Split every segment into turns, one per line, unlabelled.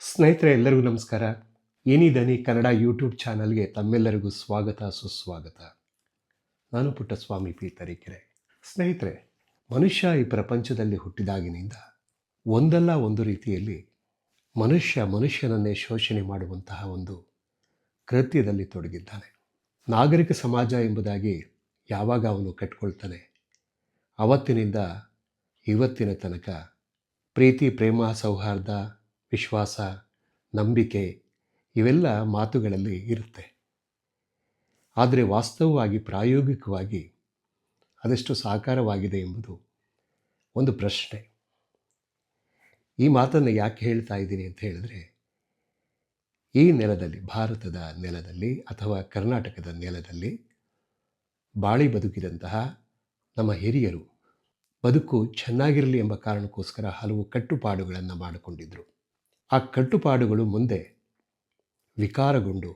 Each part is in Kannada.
ಸ್ನೇಹಿತರೆ, ಎಲ್ಲರಿಗೂ ನಮಸ್ಕಾರ. ಏನಿದನಿ ಕನ್ನಡ ಯೂಟ್ಯೂಬ್ ಚಾನಲ್ಗೆ ತಮ್ಮೆಲ್ಲರಿಗೂ ಸ್ವಾಗತ, ಸುಸ್ವಾಗತ. ನಾನು ಪುಟ್ಟಸ್ವಾಮಿ ಪಿ ತರೀಕೆರೆ ಸ್ನೇಹಿತರೆ, ಮನುಷ್ಯ ಈ ಪ್ರಪಂಚದಲ್ಲಿ ಹುಟ್ಟಿದಾಗಿನಿಂದ ಒಂದಲ್ಲ ಒಂದು ರೀತಿಯಲ್ಲಿ ಮನುಷ್ಯ ಮನುಷ್ಯನನ್ನೇ ಶೋಷಣೆ ಮಾಡುವಂತಹ ಒಂದು ಕೃತ್ಯದಲ್ಲಿ ತೊಡಗಿದ್ದಾನೆ. ನಾಗರಿಕ ಸಮಾಜ ಎಂಬುದಾಗಿ ಯಾವಾಗ ಅವನು ಕಟ್ಕೊಳ್ತಾನೆ, ಅವತ್ತಿನಿಂದ ಇವತ್ತಿನ ತನಕ ಪ್ರೀತಿ, ಪ್ರೇಮ, ಸೌಹಾರ್ದ ವಿಶ್ವಾಸ, ನಂಬಿಕೆ ಇವೆಲ್ಲ ಮಾತುಗಳಲ್ಲಿ ಇರುತ್ತೆ. ಆದರೆ ವಾಸ್ತವವಾಗಿ, ಪ್ರಾಯೋಗಿಕವಾಗಿ ಅದೆಷ್ಟು ಸಾಕಾರವಾಗಿದೆ ಎಂಬುದು ಒಂದು ಪ್ರಶ್ನೆ. ಈ ಮಾತನ್ನು ಯಾಕೆ ಹೇಳ್ತಾ ಇದ್ದೀನಿ ಅಂತ ಹೇಳಿದ್ರೆ, ಈ ನೆಲದಲ್ಲಿ, ಭಾರತದ ನೆಲದಲ್ಲಿ ಅಥವಾ ಕರ್ನಾಟಕದ ನೆಲದಲ್ಲಿ ಬಾಳಿ ಬದುಕಿದಂತಹ ನಮ್ಮ ಹಿರಿಯರು ಬದುಕು ಚೆನ್ನಾಗಿರಲಿ ಎಂಬ ಕಾರಣಕ್ಕೋಸ್ಕರ ಹಲವು ಕಟ್ಟುಪಾಡುಗಳನ್ನು ಮಾಡಿಕೊಂಡಿದ್ದರು ಆ ಕಟ್ಟುಪಾಡುಗಳು ಮುಂದೆ ವಿಕಾರಗೊಂಡು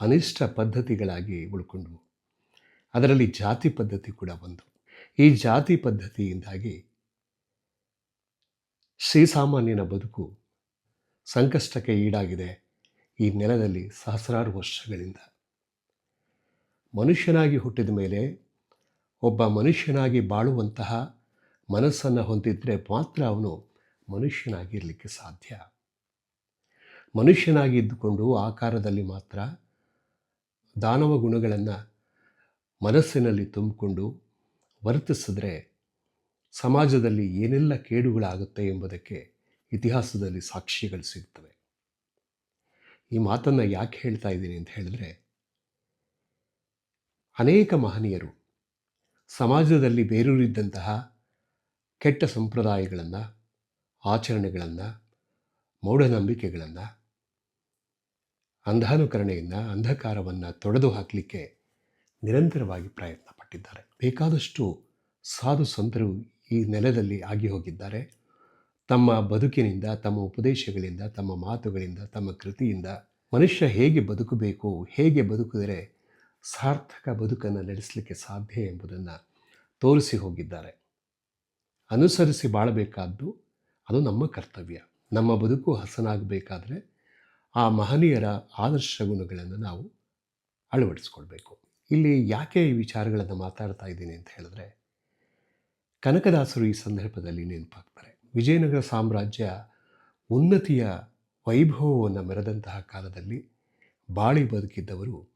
ಅನಿಷ್ಟ ಪದ್ಧತಿಗಳಾಗಿ ಉಳ್ಕೊಂಡವು ಅದರಲ್ಲಿ ಜಾತಿ ಪದ್ಧತಿ ಕೂಡ ಒಂದು ಈ ಜಾತಿ ಪದ್ಧತಿಯಿಂದಾಗಿ ಶ್ರೀಸಾಮಾನ್ಯನ ಬದುಕು ಸಂಕಷ್ಟಕ್ಕೆ ಈಡಾಗಿದೆ ಈ ನೆಲದಲ್ಲಿ ಸಹಸ್ರಾರು ವರ್ಷಗಳಿಂದ. ಮನುಷ್ಯನಾಗಿ ಹುಟ್ಟಿದ ಮೇಲೆ ಒಬ್ಬ ಮನುಷ್ಯನಾಗಿ ಬಾಳುವಂತಹ ಮನಸ್ಸನ್ನು ಹೊಂದಿದ್ದರೆ ಮಾತ್ರ ಅವನು ಮನುಷ್ಯನಾಗಿರಲಿಕ್ಕೆ ಸಾಧ್ಯ. ಮನುಷ್ಯನಾಗಿ ಇದ್ದುಕೊಂಡು ಆಕಾರದಲ್ಲಿ ಮಾತ್ರ ದಾನವ ಗುಣಗಳನ್ನು ಮನಸ್ಸಿನಲ್ಲಿ ತುಂಬಿಕೊಂಡು ವರ್ತಿಸಿದ್ರೆ ಸಮಾಜದಲ್ಲಿ ಏನೆಲ್ಲ ಕೇಡುಗಳಾಗುತ್ತೆ ಎಂಬುದಕ್ಕೆ ಇತಿಹಾಸದಲ್ಲಿ ಸಾಕ್ಷಿಗಳು ಸಿಗ್ತವೆ. ಈ ಮಾತನ್ನು ಯಾಕೆ ಹೇಳ್ತಾ ಇದ್ದೀನಿ ಅಂತ ಹೇಳಿದ್ರೆ, ಅನೇಕ ಮಹನೀಯರು ಸಮಾಜದಲ್ಲಿ ಬೇರೂರಿದ್ದಂತಹ ಕೆಟ್ಟ ಸಂಪ್ರದಾಯಗಳನ್ನು, ಆಚರಣೆಗಳನ್ನು ಮೂಢನಂಬಿಕೆಗಳನ್ನು ಅಂಧಾನುಕರಣೆಯಿಂದ ಅಂಧಕಾರವನ್ನು ತೊಡೆದು ಹಾಕಲಿಕ್ಕೆ ನಿರಂತರವಾಗಿ ಪ್ರಯತ್ನ ಪಟ್ಟಿದ್ದಾರೆ. ಬೇಕಾದಷ್ಟು ಸಾಧು ಸಂತರು ಈ ನೆಲದಲ್ಲಿ ಆಗಿ ಹೋಗಿದ್ದಾರೆ. ತಮ್ಮ ಬದುಕಿನಿಂದ, ತಮ್ಮ ಉಪದೇಶಗಳಿಂದ, ತಮ್ಮ ಮಾತುಗಳಿಂದ, ತಮ್ಮ ಕೃತಿಯಿಂದ ಮನುಷ್ಯ ಹೇಗೆ ಬದುಕಬೇಕು, ಹೇಗೆ ಬದುಕಿದರೆ ಸಾರ್ಥಕ ಬದುಕನ್ನು ನಡೆಸಲಿಕ್ಕೆ ಸಾಧ್ಯ ಎಂಬುದನ್ನು ತೋರಿಸಿ ಹೋಗಿದ್ದಾರೆ. ಅನುಸರಿಸಿ ಬಾಳಬೇಕಾದ್ದು ಅದು ನಮ್ಮ ಕರ್ತವ್ಯ. ನಮ್ಮ ಬದುಕು ಹಸನಾಗಬೇಕಾದರೆ ಆ ಮಹನೀಯರ ಆದರ್ಶ ಗುಣಗಳನ್ನು ನಾವು ಅಳವಡಿಸ್ಕೊಳ್ಬೇಕು. ಇಲ್ಲಿ ಯಾಕೆ ಈ ವಿಚಾರಗಳನ್ನು ಮಾತಾಡ್ತಾ ಇದ್ದೀನಿ ಅಂತ ಹೇಳಿದ್ರೆ, ಕನಕದಾಸರು ಈ ಸಂದರ್ಭದಲ್ಲಿ ನೆನಪಾಗ್ತಾರೆ. ವಿಜಯನಗರ ಸಾಮ್ರಾಜ್ಯ ಉನ್ನತಿಯ ವೈಭವವನ್ನು ಮೆರೆದಂತಹ ಕಾಲದಲ್ಲಿ ಬಾಳಿ ಬದುಕಿದ್ದವರು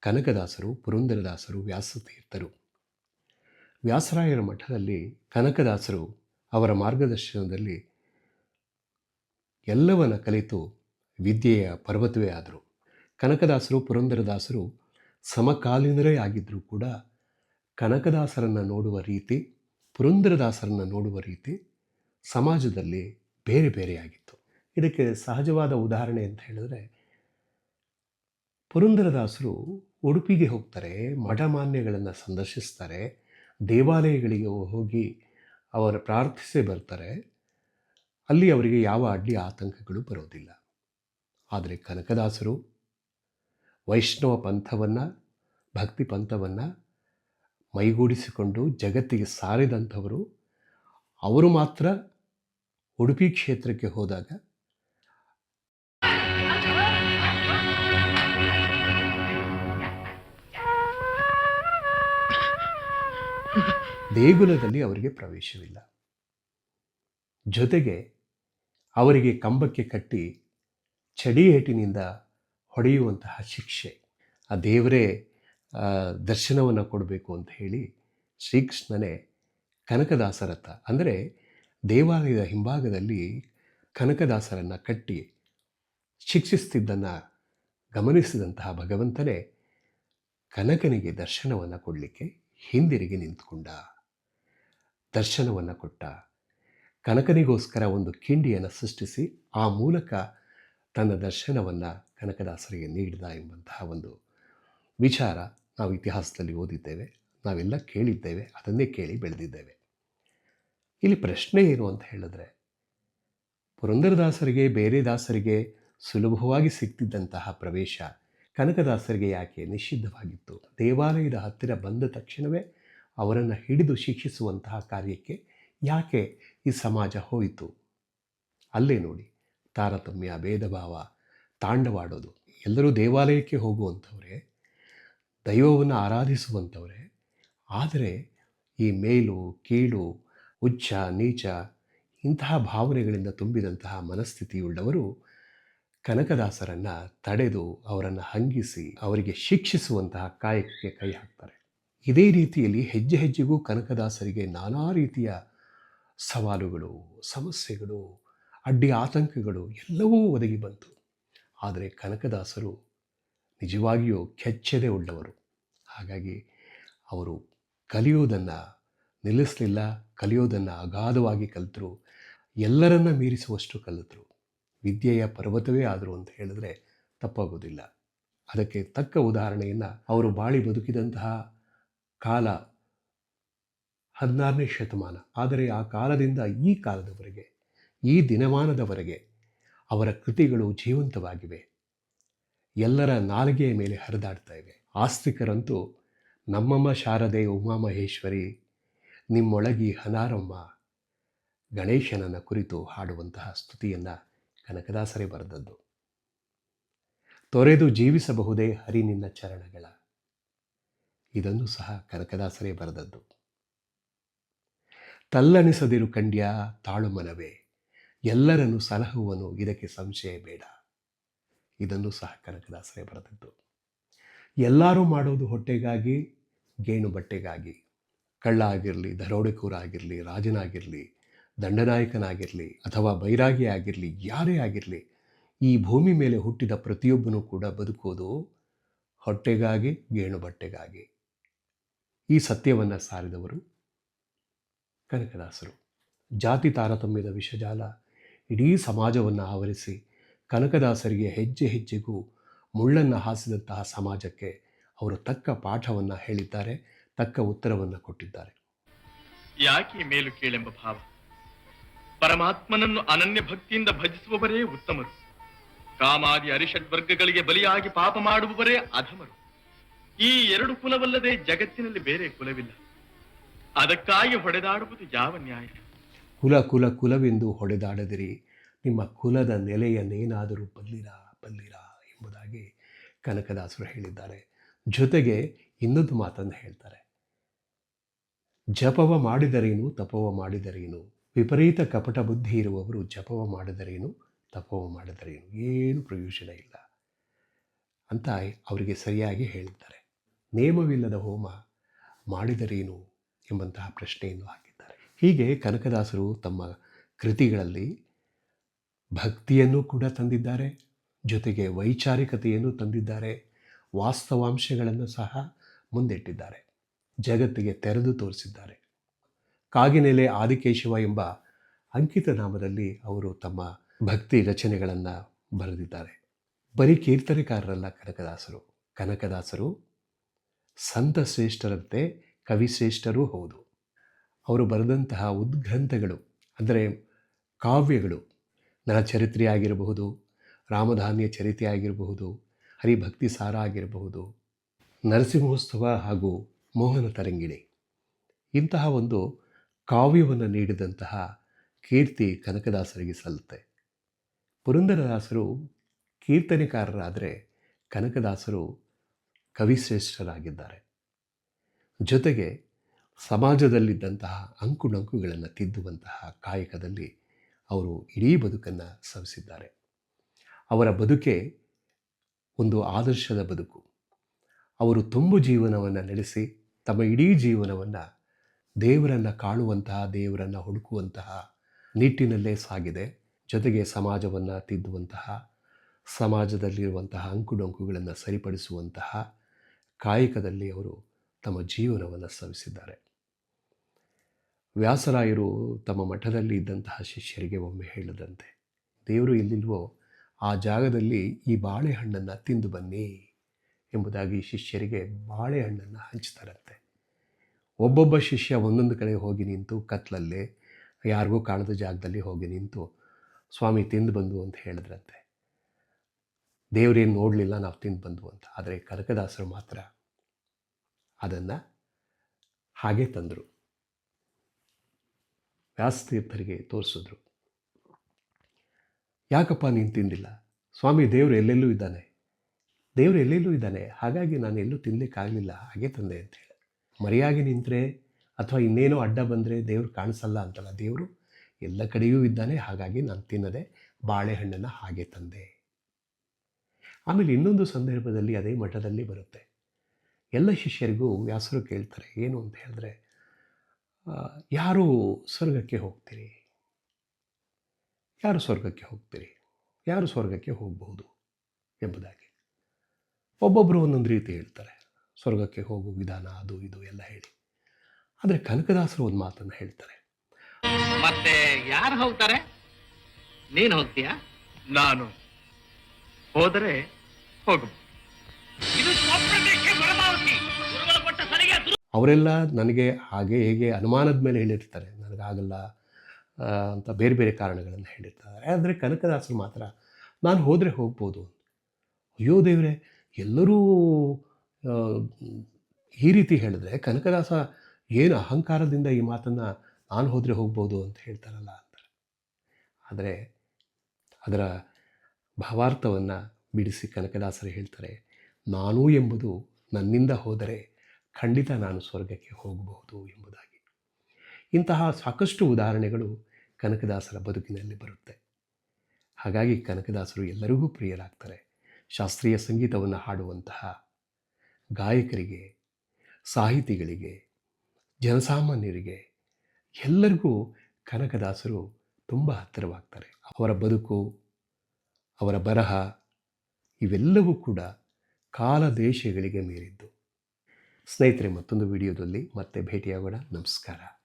ಕನಕದಾಸರು, ಪುರಂದರದಾಸರು, ವ್ಯಾಸತೀರ್ಥರು. ವ್ಯಾಸರಾಯರ ಮಠದಲ್ಲಿ ಕನಕದಾಸರು ಅವರ ಮಾರ್ಗದರ್ಶನದಲ್ಲಿ ಎಲ್ಲವನ್ನ ಕಲಿತು ವಿದ್ಯೆಯ ಪರ್ವತವೇ ಆದರು. ಕನಕದಾಸರು, ಪುರಂದರದಾಸರು ಸಮಕಾಲೀನರೇ ಆಗಿದ್ದರೂ ಕೂಡ ಕನಕದಾಸರನ್ನು ನೋಡುವ ರೀತಿ, ಪುರಂದರದಾಸರನ್ನು ನೋಡುವ ರೀತಿ ಸಮಾಜದಲ್ಲಿ ಬೇರೆ ಬೇರೆಯಾಗಿತ್ತು ಇದಕ್ಕೆ ಸಹಜವಾದ ಉದಾಹರಣೆ ಅಂತ ಹೇಳಿದ್ರೆ, ಪುರಂದರದಾಸರು ಉಡುಪಿಗೆ ಹೋಗ್ತಾರೆ, ಮಠಮಾನ್ಯಗಳನ್ನು ಸಂದರ್ಶಿಸ್ತಾರೆ, ದೇವಾಲಯಗಳಿಗೆ ಹೋಗಿ ಅವರ ಪ್ರಾರ್ಥಿಸಿ ಬರ್ತಾರೆ. ಅಲ್ಲಿ ಅವರಿಗೆ ಯಾವ ಅಡ್ಡಿ ಆತಂಕಗಳು ಬರೋದಿಲ್ಲ. ಆದರೆ ಕನಕದಾಸರು ವೈಷ್ಣವ ಪಂಥವನ್ನು, ಭಕ್ತಿ ಪಂಥವನ್ನು ಮೈಗೂಡಿಸಿಕೊಂಡು ಜಗತ್ತಿಗೆ ಸಾರಿದಂಥವರು, ಅವರು ಮಾತ್ರ ಉಡುಪಿ ಕ್ಷೇತ್ರಕ್ಕೆ ಹೋದಾಗ ದೇಗುಲದಲ್ಲಿ ಅವರಿಗೆ ಪ್ರವೇಶವಿಲ್ಲ. ಜೊತೆಗೆ ಅವರಿಗೆ ಕಂಬಕ್ಕೆ ಕಟ್ಟಿ ಚಡಿಯೇಟಿನಿಂದ ಹೊಡೆಯುವಂತಹ ಶಿಕ್ಷೆ. ಆ ದೇವರೇ ದರ್ಶನವನ್ನು ಕೊಡಬೇಕು ಅಂತ ಹೇಳಿ ಶ್ರೀಕೃಷ್ಣನೇ ಕನಕದಾಸರತ್ತ, ಅಂದರೆ ದೇವಾಲಯದ ಹಿಂಭಾಗದಲ್ಲಿ ಕನಕದಾಸರನ್ನು ಕಟ್ಟಿ ಶಿಕ್ಷಿಸ್ತಿದ್ದನ್ನು ಗಮನಿಸಿದಂತಹ ಭಗವಂತನೇ ಕನಕನಿಗೆ ದರ್ಶನವನ್ನು ಕೊಡಲಿಕ್ಕೆ ಹಿಂದಿರುಗಿ ನಿಂತ್ಕೊಂಡ, ದರ್ಶನವನ್ನು ಕೊಟ್ಟ. ಕನಕನಿಗೋಸ್ಕರ ಒಂದು ಕಿಂಡಿಯನ್ನು ಸೃಷ್ಟಿಸಿ ಆ ಮೂಲಕ ತನ್ನ ದರ್ಶನವನ್ನು ಕನಕದಾಸರಿಗೆ ನೀಡಿದ ಎಂಬಂತಹ ಒಂದು ವಿಚಾರ ನಾವು ಇತಿಹಾಸದಲ್ಲಿ ಓದಿದ್ದೇವೆ. ನಾವೆಲ್ಲ ಕೇಳಿದ್ದೇವೆ. ಅದನ್ನೇ ಕೇಳಿ ಬೆಳೆದಿದ್ದೇವೆ. ಇಲ್ಲಿ ಪ್ರಶ್ನೆ ಏನು ಅಂತ ಹೇಳಿದ್ರೆ, ಪುರಂದರದಾಸರಿಗೆ, ಬೇರೆ ದಾಸರಿಗೆ ಸುಲಭವಾಗಿ ಸಿಕ್ತಿದ್ದಂತಹ ಪ್ರವೇಶ ಕನಕದಾಸರಿಗೆ ಯಾಕೆ ನಿಷಿದ್ಧವಾಗಿತ್ತು? ದೇವಾಲಯದ ಹತ್ತಿರ ಬಂದ ತಕ್ಷಣವೇ ಅವರನ್ನು ಹಿಡಿದು ಶಿಕ್ಷಿಸುವಂತಹ ಕಾರ್ಯಕ್ಕೆ ಯಾಕೆ ಈ ಸಮಾಜ ಹೋಯಿತು? ಅಲ್ಲೇ ನೋಡಿ, ತಾರತಮ್ಯ ಭೇದ ಭಾವ ತಾಂಡವಾಡೋದು. ಎಲ್ಲರೂ ದೇವಾಲಯಕ್ಕೆ ಹೋಗುವಂಥವರೇ, ದೈವವನ್ನು ಆರಾಧಿಸುವಂಥವರೇ. ಆದರೆ ಈ ಮೇಲು, ಕೀಳು ಉಚ್ಚ ನೀಚ, ಇಂತಹ ಭಾವನೆಗಳಿಂದ ತುಂಬಿದಂತಹ ಮನಸ್ಥಿತಿಯುಳ್ಳವರು ಕನಕದಾಸರನ್ನು ತಡೆದು ಅವರನ್ನು ಹಂಗಿಸಿ ಅವರಿಗೆ ಶಿಕ್ಷಿಸುವಂತಹ ಕಾಯಕಕ್ಕೆ ಕೈ ಹಾಕ್ತಾರೆ. ಇದೇ ರೀತಿಯಲ್ಲಿ ಹೆಜ್ಜೆ ಹೆಜ್ಜೆಗೂ ಕನಕದಾಸರಿಗೆ ನಾನಾ ರೀತಿಯ ಸವಾಲುಗಳು, ಸಮಸ್ಯೆಗಳು, ಅಡ್ಡಿ ಆತಂಕಗಳು ಎಲ್ಲವೂ ಒದಗಿ ಬಂತು. ಆದರೆ ಕನಕದಾಸರು ನಿಜವಾಗಿಯೂ ಕೆಚ್ಚದೆ ಉಳ್ಳವರು. ಹಾಗಾಗಿ ಅವರು ಕಲಿಯೋದನ್ನು ನಿಲ್ಲಿಸಲಿಲ್ಲ, ಕಲಿಯೋದನ್ನು ಅಗಾಧವಾಗಿ ಕಲಿತರು, ಎಲ್ಲರನ್ನ ಮೀರಿಸುವಷ್ಟು ಕಲಿತರು. ವಿದ್ಯೆಯ ಪರ್ವತವೇ ಆದರು ಅಂತ ಹೇಳಿದ್ರೆ ತಪ್ಪಾಗೋದಿಲ್ಲ. ಅದಕ್ಕೆ ತಕ್ಕ ಉದಾಹರಣೆಯನ್ನು ಅವರು ಬಾಳಿ ಬದುಕಿದಂತಹ ಕಾಲ ಹದಿನಾರನೇ ಶತಮಾನ. ಆದರೆ ಆ ಕಾಲದಿಂದ ಈ ಕಾಲದವರೆಗೆ, ಈ ದಿನಮಾನದವರೆಗೆ ಅವರ ಕೃತಿಗಳು ಜೀವಂತವಾಗಿವೆ. ಎಲ್ಲರ ನಾಲಿಗೆಯ ಮೇಲೆ ಹರಿದಾಡ್ತಾ ಇವೆ. ಆಸ್ತಿಕರಂತೂ ನಮ್ಮಮ್ಮ ಶಾರದೆ ಉಮಾಮಹೇಶ್ವರಿ, ನಿಮ್ಮೊಳಗಿ ಹನಾರಮ್ಮ, ಗಣೇಶನನ್ನ ಕುರಿತು ಹಾಡುವಂತಹ ಸ್ತುತಿಯನ್ನು ಕನಕದಾಸರೇ ಬರೆದದ್ದು. ತೊರೆದು ಜೀವಿಸಬಹುದೇ ಹರಿ ನಿನ್ನ ಚರಣಗಳ. ಇದನ್ನು ಸಹ ಕನಕದಾಸರೇ ಬರೆದದ್ದು. ತಲ್ಲಣಿಸದಿರು ಕಂಡ್ಯ ತಾಳು ಮನವೇ. ಎಲ್ಲರನ್ನು ಸಲಹುವನು, ಇದಕ್ಕೆ ಸಂಶಯ ಬೇಡ. ಇದನ್ನು ಸಹ ಕನಕದಾಸರೇ ಬರೆದದ್ದು. ಎಲ್ಲರೂ ಮಾಡೋದು ಹೊಟ್ಟೆಗಾಗಿ, ಗೇಣು ಬಟ್ಟೆಗಾಗಿ. ಕಳ್ಳ ಆಗಿರಲಿ ದರೋಡೆಕೂರಾಗಿರಲಿ, ರಾಜನಾಗಿರಲಿ, ದಂಡನಾಯಕನಾಗಿರಲಿ, ಅಥವಾ ಬೈರಾಗಿ ಆಗಿರಲಿ, ಯಾರೇ ಆಗಿರಲಿ, ಈ ಭೂಮಿ ಮೇಲೆ ಹುಟ್ಟಿದ ಪ್ರತಿಯೊಬ್ಬನೂ ಕೂಡ ಬದುಕೋದು ಹೊಟ್ಟೆಗಾಗಿ, ಗೇಣು ಬಟ್ಟೆಗಾಗಿ. ಈ ಸತ್ಯವನ್ನು ಸಾರಿದವರು ಕನಕದಾಸರು. ಜಾತಿ ತಾರತಮ್ಯದ ವಿಷಜಾಲ ಇಡೀ ಸಮಾಜವನ್ನು ಆವರಿಸಿ ಕನಕದಾಸರಿಗೆ ಹೆಜ್ಜೆ ಹೆಜ್ಜೆಗೂ ಮುಳ್ಳನ್ನು ಹಾಸಿದಂತಹ ಸಮಾಜಕ್ಕೆ ಅವರು ತಕ್ಕ ಪಾಠವನ್ನು ಹೇಳಿದ್ದಾರೆ, ತಕ್ಕ ಉತ್ತರವನ್ನು ಕೊಟ್ಟಿದ್ದಾರೆ.
ಯಾಕೆ ಮೇಲು ಕೇಳೆಂಬ ಭಾವ? ಪರಮಾತ್ಮನನ್ನು ಅನನ್ಯ ಭಕ್ತಿಯಿಂದ ಭಜಿಸುವವರೇ ಉತ್ತಮರು. ಕಾಮಾದಿ ಅರಿಷಡ್ ವರ್ಗಗಳಿಗೆ ಬಲಿಯಾಗಿ ಪಾಪ ಮಾಡುವವರೇ ಅಧಮರು. ಈ ಎರಡು ಕುಲವಲ್ಲದೆ ಜಗತ್ತಿನಲ್ಲಿ ಬೇರೆ ಕುಲವಿಲ್ಲ. ಅದಕ್ಕಾಗಿ ಹೊಡೆದಾಡುವುದು ಯಾವ ನ್ಯಾಯ?
ಕುಲ ಕುಲ ಕುಲವೆಂದು ಹೊಡೆದಾಡದಿರಿ. ನಿಮ್ಮ ಕುಲದ ನೆಲೆಯನ್ನೇನಾದರೂ ಬಲ್ಲಿರ ಬಲ್ಲಿರ ಎಂಬುದಾಗಿ ಕನಕದಾಸರು ಹೇಳಿದ್ದಾರೆ. ಜೊತೆಗೆ ಇನ್ನೊಂದು ಮಾತನ್ನು ಹೇಳ್ತಾರೆ. ಜಪವ ಮಾಡಿದರೇನು, ತಪವ ಮಾಡಿದರೇನು? ವಿಪರೀತ ಕಪಟ ಬುದ್ಧಿ ಇರುವವರು ಜಪವ ಮಾಡಿದರೇನು, ತಪವ ಮಾಡಿದರೇನು? ಏನು ಪ್ರಯೋಜನ ಇಲ್ಲ. ಅಂತ ಅವರಿಗೆ ಸರಿಯಾಗಿ ಹೇಳಿದ್ದಾರೆ. ನೇಮವಿಲ್ಲದ ಹೋಮ ಮಾಡಿದರೇನು ಎಂಬಂತಹ ಪ್ರಶ್ನೆಯನ್ನು ಹಾಕಿದ್ದಾರೆ. ಹೀಗೆ ಕನಕದಾಸರು ತಮ್ಮ ಕೃತಿಗಳಲ್ಲಿ ಭಕ್ತಿಯನ್ನು ಕೂಡ ತಂದಿದ್ದಾರೆ, ಜೊತೆಗೆ ವೈಚಾರಿಕತೆಯನ್ನು ತಂದಿದ್ದಾರೆ, ವಾಸ್ತವಾಂಶಗಳನ್ನು ಸಹ ಮುಂದಿಟ್ಟಿದ್ದಾರೆ, ಜಗತ್ತಿಗೆ ತೆರೆದು ತೋರಿಸಿದ್ದಾರೆ. ಕಾಗಿನೆಲೆ ಆದಿಕೇಶವ ಎಂಬ ಅಂಕಿತ ನಾಮದಲ್ಲಿ ಅವರು ತಮ್ಮ ಭಕ್ತಿ ರಚನೆಗಳನ್ನು ಬರೆದಿದ್ದಾರೆ. ಬರೀ ಕೀರ್ತನೆಕಾರರಲ್ಲ ಕನಕದಾಸರು. ಕನಕದಾಸರು ಸಂತ ಶ್ರೇಷ್ಠರಂತೆ ಕವಿಶ್ರೇಷ್ಠರೂ ಹೌದು. ಅವರು ಬರೆದಂತಹ ಉದ್ಗ್ರಂಥಗಳು, ಅಂದರೆ ಕಾವ್ಯಗಳು ನಳಚರಿತ್ರೆ ಆಗಿರಬಹುದು, ರಾಮಧಾನ್ಯ ಚರಿತ್ರೆ ಆಗಿರಬಹುದು, ಹರಿಭಕ್ತಿ ಸಾರ ಆಗಿರಬಹುದು, ನರಸಿಂಹೋತ್ಸವ ಹಾಗೂ ಮೋಹನ ತರಂಗಿಣಿ. ಇಂತಹ ಒಂದು ಕಾವ್ಯವನ್ನು ನೀಡಿದಂತಹ ಕೀರ್ತಿ ಕನಕದಾಸರಿಗೆ ಸಲ್ಲುತ್ತೆ. ಪುರಂದರದಾಸರು ಕೀರ್ತನೆಕಾರರಾದರೆ ಕನಕದಾಸರು ಕವಿಶ್ರೇಷ್ಠರಾಗಿದ್ದಾರೆ. ಜೊತೆಗೆ ಸಮಾಜದಲ್ಲಿದ್ದಂತಹ ಅಂಕುಡೊಂಕುಗಳನ್ನು ತಿದ್ದುವಂತಹ ಕಾಯಕದಲ್ಲಿ ಅವರು ಇಡೀ ಬದುಕನ್ನು ಸವಿಸಿದ್ದಾರೆ. ಅವರ ಬದುಕೆ ಒಂದು ಆದರ್ಶದ ಬದುಕು. ಅವರು ತುಂಬು ಜೀವನವನ್ನು ನಡೆಸಿ ತಮ್ಮ ಇಡೀ ಜೀವನವನ್ನು ದೇವರನ್ನು ಕಾಣುವಂತಹ, ದೇವರನ್ನು ಹುಡುಕುವಂತಹ ನಿಟ್ಟಿನಲ್ಲೇ ಸಾಗಿದೆ. ಜೊತೆಗೆ ಸಮಾಜವನ್ನು ತಿದ್ದುವಂತಹ, ಸಮಾಜದಲ್ಲಿರುವಂತಹ ಅಂಕುಡೊಂಕುಗಳನ್ನು ಸರಿಪಡಿಸುವಂತಹ ಕಾಯಕದಲ್ಲಿ ಅವರು ತಮ್ಮ ಜೀವನವನ್ನು ಸವಿಸಿದ್ದಾರೆ ವ್ಯಾಸರಾಯರು ತಮ್ಮ ಮಠದಲ್ಲಿ ಇದ್ದಂತಹ ಶಿಷ್ಯರಿಗೆ ಒಮ್ಮೆ ಹೇಳಿದಂತೆ, ದೇವರು ಎಲ್ಲಿಲ್ವೋ ಆ ಜಾಗದಲ್ಲಿ ಈ ಬಾಳೆಹಣ್ಣನ್ನು ತಿಂದು ಬನ್ನಿ ಎಂಬುದಾಗಿ ಶಿಷ್ಯರಿಗೆ ಬಾಳೆಹಣ್ಣನ್ನು ಹಂಚ್ತಾರಂತೆ. ಒಬ್ಬೊಬ್ಬ ಶಿಷ್ಯ ಒಂದೊಂದು ಕಡೆ ಹೋಗಿ ನಿಂತು ಕತ್ಲಲ್ಲೇ, ಯಾರಿಗೂ ಕಾಣದ ಜಾಗದಲ್ಲಿ ಹೋಗಿ ನಿಂತು, ಸ್ವಾಮಿ, ತಿಂದು ಬಂದು ಅಂತ ಹೇಳಿದ್ರಂತೆ. ದೇವರೇನು ನೋಡಲಿಲ್ಲ, ನಾವು ತಿಂದು ಬಂದು ಅಂತ. ಆದರೆ ಕನಕದಾಸರು ಮಾತ್ರ ಅದನ್ನು ಹಾಗೆ ತಂದರು. ವ್ಯಾಸತೀರ್ಥರಿಗೆ ತೋರಿಸಿದ್ರು. ಯಾಕಪ್ಪ ನೀನು ತಿಂದಿಲ್ಲ? ಸ್ವಾಮಿ ದೇವರು ಎಲ್ಲೆಲ್ಲೂ ಇದ್ದಾನೆ. ದೇವರು ಎಲ್ಲೆಲ್ಲೂ ಇದ್ದಾನೆ. ಹಾಗಾಗಿ ನಾನು ಎಲ್ಲೂ ತಿನ್ನಲಿಕ್ಕಾಗಲಿಲ್ಲ ಹಾಗೆ ತಂದೆ ಅಂತೇಳಿ ಮರೆಯಾಗಿ ನಿಂತರೆ ಅಥವಾ ಇನ್ನೇನೋ ಅಡ್ಡ ಬಂದರೆ ದೇವರು ಕಾಣಿಸಲ್ಲ ಅಂತಲ್ಲ ದೇವರು, ಎಲ್ಲ ಕಡೆಯೂ ಇದ್ದಾನೆ. ಹಾಗಾಗಿ ನಾನು ತಿನ್ನದೆ, ಬಾಳೆಹಣ್ಣನ್ನು ಹಾಗೆ ತಂದೆ. ಆಮೇಲೆ ಇನ್ನೊಂದು ಸಂದರ್ಭದಲ್ಲಿ ಅದೇ ಮಠದಲ್ಲಿ ಬರುತ್ತೆ. ಎಲ್ಲ ಶಿಷ್ಯರಿಗೂ ವ್ಯಾಸರು ಕೇಳ್ತಾರೆ ಏನು ಅಂತ ಹೇಳಿದ್ರೆ ಯಾರು ಸ್ವರ್ಗಕ್ಕೆ ಹೋಗ್ತೀರಿ? ಯಾರು ಸ್ವರ್ಗಕ್ಕೆ ಹೋಗ್ತೀರಿ? ಯಾರು ಸ್ವರ್ಗಕ್ಕೆ ಹೋಗಬಹುದು? ಎಂಬುದಾಗಿ. ಒಬ್ಬೊಬ್ಬರು ಒಂದೊಂದು ರೀತಿ ಹೇಳ್ತಾರೆ ಸ್ವರ್ಗಕ್ಕೆ ಹೋಗೋ ವಿಧಾನ ಅದು ಇದು ಎಲ್ಲ ಹೇಳಿ. ಆದರೆ ಕನಕದಾಸರು ಒಂದು ಮಾತನ್ನು ಹೇಳ್ತಾರೆ
ಮತ್ತೆ ಯಾರು ಹೋಗ್ತಾರೆ? ನೀನು ಹೋಗ್ತೀಯಾ?
ನಾನು ಹೋದರೆ ಹೋಗು.
ಇದು
ಅವರೆಲ್ಲ ನನಗೆ ಹಾಗೆ ಹೇಗೆ ಅನುಮಾನದ ಮೇಲೆ ಹೇಳಿರ್ತಾರೆ ನನಗಾಗಲ್ಲ ಅಂತ ಬೇರೆ ಬೇರೆ ಕಾರಣಗಳನ್ನು ಹೇಳಿರ್ತಾರೆ. ಆದರೆ ಕನಕದಾಸರು ಮಾತ್ರ, ನಾನು ಹೋದರೆ ಹೋಗ್ಬೋದು ಅಯ್ಯೋ ದೇವರೇ, ಎಲ್ಲರೂ ಈ ರೀತಿ ಹೇಳಿದ್ರೆ ಕನಕದಾಸ ಏನು ಅಹಂಕಾರದಿಂದ ಈ ಮಾತನ್ನು ನಾನು ಹೋದರೆ ಹೋಗ್ಬೋದು ಅಂತ ಹೇಳ್ತಾರಲ್ಲ ಅಂತಾರೆ. ಆದರೆ ಅದರ ಭಾವಾರ್ಥವನ್ನು ಬಿಡಿಸಿ ಕನಕದಾಸರು ಹೇಳ್ತಾರೆ, ನಾನು ಎಂಬುದು ನನ್ನಿಂದ ಹೋದರೆ ಖಂಡಿತ ನಾನು ಸ್ವರ್ಗಕ್ಕೆ ಹೋಗಬಹುದು ಎಂಬುದಾಗಿ. ಇಂತಹ ಸಾಕಷ್ಟು ಉದಾಹರಣೆಗಳು ಕನಕದಾಸರ ಬದುಕಿನಲ್ಲಿ ಬರುತ್ತೆ. ಹಾಗಾಗಿ ಕನಕದಾಸರು ಎಲ್ಲರಿಗೂ ಪ್ರಿಯರಾಗ್ತಾರೆ. ಶಾಸ್ತ್ರೀಯ ಸಂಗೀತವನ್ನು ಹಾಡುವಂತಹ ಗಾಯಕರಿಗೆ, ಸಾಹಿತಿಗಳಿಗೆ, ಜನಸಾಮಾನ್ಯರಿಗೆ ಎಲ್ಲರಿಗೂ ಕನಕದಾಸರು ತುಂಬ ಹತ್ತಿರವಾಗ್ತಾರೆ. ಅವರ ಬದುಕು, ಅವರ ಬರಹ ಇವೆಲ್ಲವೂ ಕೂಡ ಕಾಲ ದೇಶಗಳಿಗೆ ಮೀರಿದ್ದು. ಸ್ನೇಹಿತರೆ ಮತ್ತೊಂದು ವಿಡಿಯೋದಲ್ಲಿ ಮತ್ತೆ ಭೇಟಿಯಾಗೋಣ. ನಮಸ್ಕಾರ.